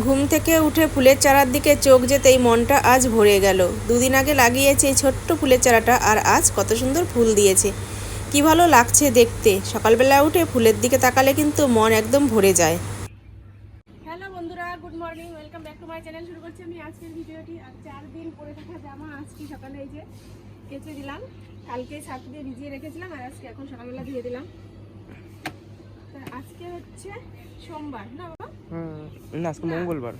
ঘুম থেকে উঠে ফুলের চারার দিকে চোখ যেতেই মনটা আজ ভরে গেল। দুদিন আগে লাগিয়েছে এই ছোট্ট ফুলের চারাটা আর আজ কত সুন্দর ফুল দিয়েছে। কি ভালো লাগছে দেখতে। সকালবেলা উঠে ফুলের দিকে তাকালে কিন্তু মন একদম ভরে যায়। হ্যালো বন্ধুরা, good morning. Welcome back to my channel. শুরু করছি আমি আজকের ভিডিওটি। আর চার দিন পরে থাকা জামা আজকে সকালে এই যে কেচে দিলাম। কালকে ছাতু দিয়ে ভিজিয়ে রেখেছিলাম আর আজকে এখন সকালবেলা ধুয়ে দিলাম। আজকে হচ্ছে সোমবার, না বাবা? না, আজকে মঙ্গলবার।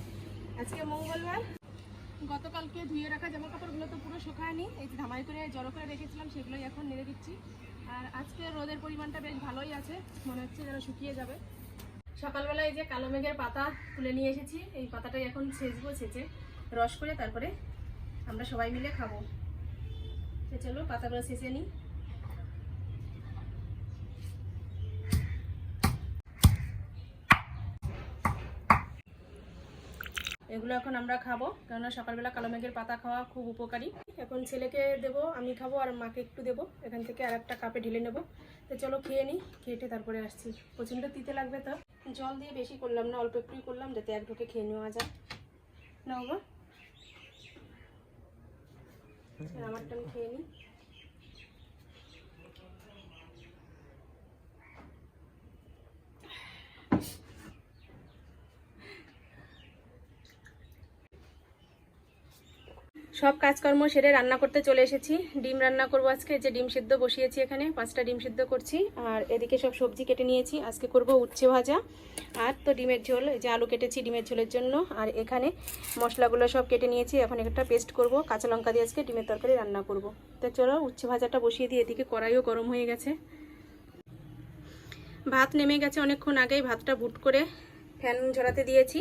আজকে মঙ্গলবার। গতকালকে ধুয়ে রাখা জামা কাপড়গুলো তো পুরো শুকায়নি। এই যে ধামাই করে জড়ো করে রেখেছিলাম, সেগুলোই এখন নেড়ে দিচ্ছি। আর আজকে রোদের পরিমাণটা বেশ ভালোই আছে, মনে হচ্ছে যেন শুকিয়ে যাবে। সকালবেলা এই যে কালো মেঘের পাতা তুলে নিয়ে এসেছি, এই পাতাটাই এখন ছেঁচবো, ছেঁচে রস করে তারপরে আমরা সবাই মিলে খাব। চলো, পাতাগুলো ছেঁচে নিই। এগুলো এখন আমরা খাব। কেননা সকালবেলা কালো মেঘের পাতা খাওয়া খুব উপকারী। এখন ছেলেকে দেব, আমি খাব আর মাকে একটু দেবো। এখান থেকে আর একটা কাপে ঢেলে নেব। তো চলো খেয়ে নিই খেয়েটে তারপরে আসছি। প্রচণ্ড তিতে লাগবে তো। জল দিয়ে বেশি করলাম না, অল্প একটুই করলাম, যাতে এক ঢোকে খেয়ে নেওয়া যায়। না বাবা আমারটা আমি খেয়ে নিই সব কাজকর্ম সেরে রান্না করতে চলে এসেছি। ডিম রান্না করব আজকে। যে ডিম সিদ্ধ বসিয়েছি এখানে, পাঁচটা ডিম সিদ্ধ করছি। আর এদিকে সব সবজি কেটে নিয়েছি। আজকে করব উচ্ছে ভাজা। আর তো ডিমের ঝোল যে আলু কেটেছি ডিমের ঝোলের জন্য। আর এখানে মশলাগুলো সব কেটে নিয়েছি। এখন একটা পেস্ট করব, কাঁচা লঙ্কা দিয়ে আজকে ডিমের তরকারি রান্না করব। তো চলো, উচ্ছে ভাজাটা বসিয়ে দিয়ে এদিকে কড়াইও গরম হয়ে গেছে। ভাত নেমে গেছে অনেকক্ষণ আগেই। ভাতটা বুট করে ফ্যান ঝরাতে দিয়েছি।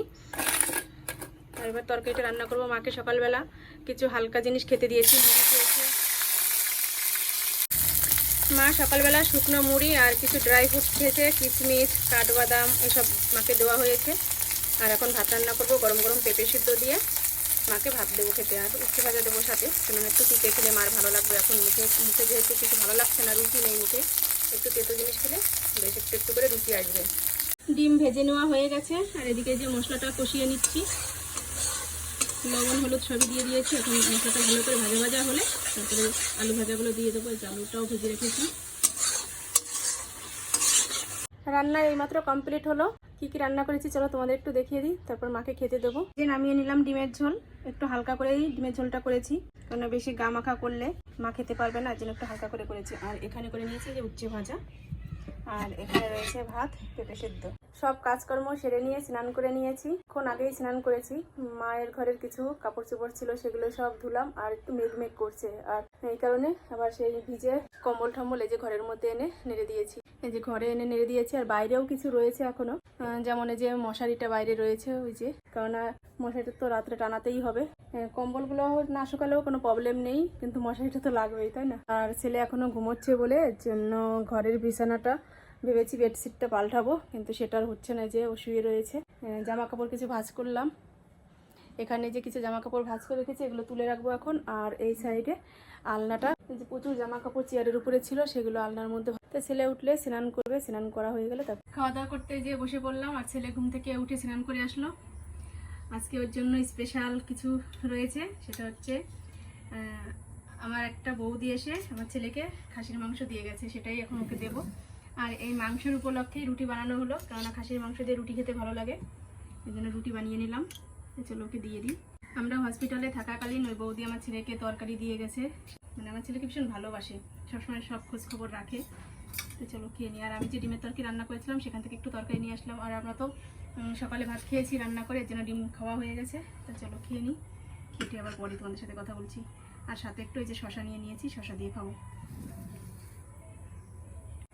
এবার তরকারিটা রান্না করব মাকে সকালবেলা। কিছু হালকা জিনিস খেতে দিয়েছি খেয়েছে মা সকালবেলা শুকনো মুড়ি আর কিছু ড্রাই ফ্রুট খেয়েছে, কিশমিশ, কাঠবাদাম, এসব মাকে দেওয়া হয়েছে। আর এখন ভাত রান্না করব গরম গরম পেঁপে সিদ্ধ দিয়ে। মাকে ভাত দেবো খেতে, আর উচ্ছে ভাজা দেবো সাথে। কেন একটু তিতে খেলে মার ভালো লাগবে। এখন মুখে মুখে যেহেতু কিছু ভালো লাগছে না রুচি নেই মুখে, একটু তেতো জিনিস খেলে বেশ একটু একটু করে রুচি আসবে। ডিম ভেজে নেওয়া হয়ে গেছে, আর এদিকে যে মশলাটা কষিয়ে নিচ্ছি লবণ, হলুদ সবই দিয়ে দিয়েছি। এখন মশলাটা ভালো করে ভাজা ভাজা হলে তারপরে আলু ভাজাগুলো দিয়ে দেবো আলুটাও ভেজে রেখেছি। রান্না এইমাত্র কমপ্লিট হলো। কি কি রান্না করেছি চলো তোমাদের একটু দেখিয়ে দিই, তারপর মাকে খেতে দেবো। যে নামিয়ে নিলাম ডিমের ঝোল, একটু হালকা করেই ডিমের ঝোলটা করেছি কারণ বেশি গা মাখা করলে মা খেতে পারবে না জন্য একটু হালকা করে করেছি। আর এখানে করে নিয়েছি যে উচ্ছে ভাজা। আর এখানে রয়েছে ভাত, পেঁপে সেদ্ধ। সব কাজকর্ম সেরে নিয়ে, স্নান করে নিয়েছি। এখন আগেই স্নান করেছি। মায়ের ঘরের কিছু কাপড় চোপড় ছিল, সেগুলো সব ধুলাম আর একটু মেঘ মেঘ করছে। আর এই কারণে আবার সেই ভিজে কম্বল টম্বল এই যে ঘরের মধ্যে এনে নেড়ে দিয়েছি। এই যে ঘরে এনে নেড়ে দিয়েছি আর বাইরেও কিছু রয়েছে এখনও। যেমন এই যে মশারিটা বাইরে রয়েছে, ওই যে। কেননা মশারিটা তো রাত্রে টানাতেই হবে। কম্বলগুলো না শুকালেও কোনো প্রবলেম নেই, কিন্তু মশারিটা তো লাগবেই, তাই না? আর ছেলে এখনও ঘুমোচ্ছে বলে, এর জন্য ঘরের বিছানাটা ভেবেছি বেডশিটটা পাল্টাবো, কিন্তু সেটা হচ্ছে না যে, ও শুয়ে রয়েছে। জামা কাপড় কিছু ভাঁজ করলাম। এখানে যে কিছু জামা কাপড় ভাঁজ করে রেখেছি, এগুলো তুলে রাখব এখন। আর এই সাইডে আলনাটা যে প্রচুর জামা কাপড় চেয়ারের উপরে ছিল, সেগুলো আলনার মধ্যে ছেলে উঠলে স্নান করবে, স্নান করা হয়ে গেলে তারপর খাওয়া দাওয়া করতে যে বসে পড়লাম আর ছেলে ঘুম থেকে উঠে স্নান করে আসলো। আজকে ওর জন্য স্পেশাল কিছু রয়েছে, সেটা হচ্ছে আমার একটা বৌদি এসে আমার ছেলেকে খাসির মাংস দিয়ে গেছে, সেটাই এখন ওকে দেবো। আর এই মাংসের উপলক্ষেই রুটি বানানো হলো, কেননা খাসির মাংস দিয়ে রুটি খেতে ভালো লাগে, এই জন্য রুটি বানিয়ে নিলাম। চলো ওকে দিয়ে দিই। আমরা হসপিটালে থাকাকালীন ওই বৌদি আমার ছেলেকে তরকারি দিয়ে গেছে। মানে আমার ছেলেকে ভীষণ ভালোবাসে, সবসময় সব খোঁজ খবর রাখে। তো চলো খেয়ে নিই। আর আমি যে ডিমের তরকারি রান্না করেছিলাম, সেখান থেকে একটু তরকারি নিয়ে আসলাম। আর আমরা তো সকালে ভাত খেয়েছি, রান্না করে, এর জন্য ডিম খাওয়া হয়ে গেছে। তো চলো খেয়ে নিই। খেটে আবার পরে তোমাদের সাথে কথা বলছি। আর সাথে একটু এই যে শশা নিয়ে নিয়েছি, শশা দিয়ে খাব।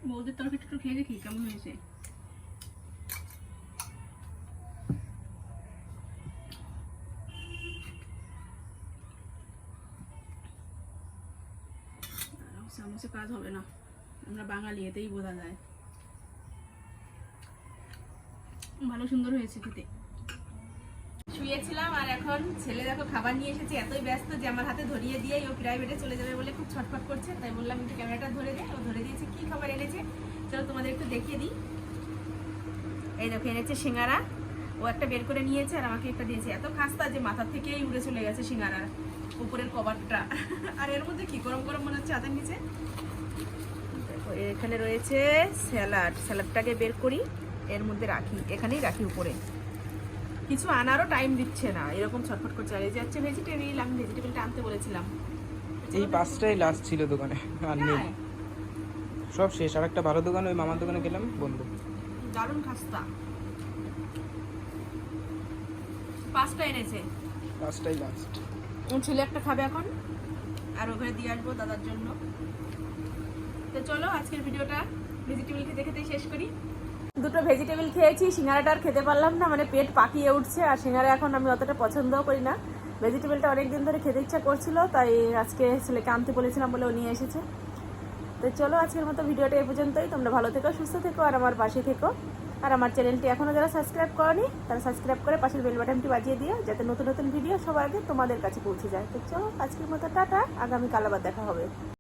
বৌদির তরকারিটা একটু খেয়ে দেখি, কেমন হয়েছে? চামচে কাজ হবে না। আমরা বাঙালি, এতেই বোঝা যায়। ভালো সুন্দর হয়েছে খেতে। শুয়েছিলাম আর এখন ছেলে দেখো খাবার নিয়ে এসেছে, এতই ব্যস্ত যে আমার হাতে ধরিয়ে দিয়ে ও প্রাইভেটে চলে যাবে বলে খুব ছটফট করছে। তাই বললাম একটু ক্যামেরাটা ধরে দে, ও ধরে দিয়েছে কি খাবার এনেছে। চলো তোমাদের একটু দেখিয়ে দিই। এই দেখো, এনেছে সিঙ্গারা। ও একটা বের করে নিয়েছে আর আমাকে একটা দিয়েছে। এত খাস্তা যে মাথা থেকেই উড়ে চলে গেছে সিঙ্গারার। উপরের কভারটা। আর এর মধ্যে কি? গরম গরম মনে হচ্ছে হাতের নিচে? দেখো, এখানে রয়েছে স্যালাড। স্যালাডটাকে বের করি এর মধ্যে রাখি। এখানেই রাখি উপরে। কিছু আনারও টাইম দিচ্ছে না। এরকম ছটফট করে চালিয়ে যাচ্ছে ভেজিটেবিল আমি ভেজিটেবিলটা আনতে বলেছিলাম। এই পাঁচটাই লাস্ট ছিল দোকানে আর নেই। হ্যাঁ, সব শেষ। আর একটা ভালো দোকানে ওই মামার দোকানে গেলাম বন্ধু। দারুণ খাস্তা। পাঁচটা এনেছে। পাঁচটাই লাস্ট ছেলে একটা খাবে এখন। আর ওখানে দিয়ে আসব দাদার জন্য। তো চলো, আজকের ভিডিওটা ভেজিটেবল খেতে খেতে শেষ করি। দুটো ভেজিটেবল খেয়েছি, সিঙ্গারাটা আর খেতে পারলাম না মানে পেট পাকিয়ে উঠছে, আর সিঙ্গারা এখন আমি অতটা পছন্দও করি না। ভেজিটেবলটা অনেক দিন ধরে খেতে ইচ্ছা করছিল, তাই আজকে ছেলেকে আনতে বলেছিলাম বলে ও নিয়ে এসেছে। তো চলো, আজকের মতো ভিডিওটা এই পর্যন্তই। তোমরা ভালো থেকো, সুস্থ থেকো, আর আমার পাশে থেকো। আর আমার চ্যানেলটি এখনও যারা সাবস্ক্রাইব করেনি, তারা সাবস্ক্রাইব করে পাশের বেল বাটনটি বাজিয়ে দিও, যাতে নতুন নতুন ভিডিও সবার আগে তোমাদের কাছে পৌঁছে যায়। তো চলো, আজকের মতো টাটা, আগামীকাল আবার দেখা হবে।